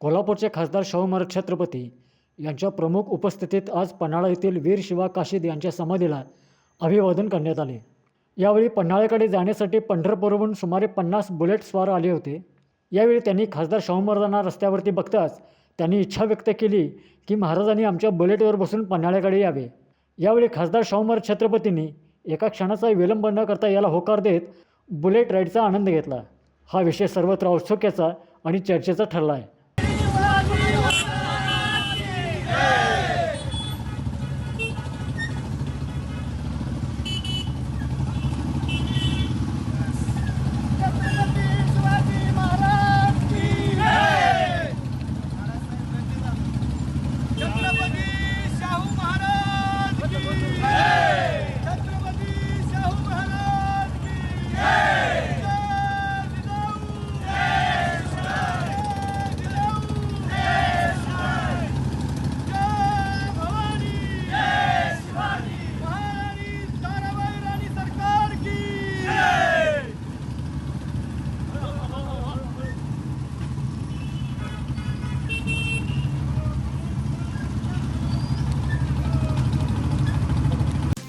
कोल्हापूरचे खासदार शाहूमार छत्रपती यांच्या प्रमुख उपस्थितीत आज पन्हाळा येथील वीर शिवा काशीद यांच्या समाधीला अभिवादन करण्यात आले. यावेळी पन्हाळ्याकडे जाण्यासाठी पंढरपूरहून सुमारे पन्नास बुलेट स्वार आले होते. यावेळी त्यांनी खासदार शाहूमर्दांना रस्त्यावरती बघताच त्यांनी इच्छा व्यक्त केली की महाराजांनी आमच्या बुलेटवर बसून पन्हाळ्याकडे यावे. यावेळी खासदार शाहूमार छत्रपतींनी एका क्षणाचा विलंब न करता याला होकार देत बुलेट राईडचा आनंद घेतला. हा विषय सर्वत्र औत्सुक्याचा आणि चर्चेचा ठरला आहे छत्रपती शिवाजी महाराज की छत्रपती शाहू महाराज की छत्रपती शाहू महाराज की जय जिजाऊ जय जिजाऊ जय भवानी जय शिवाजी महाराणी ताराबाई राणी सरकार की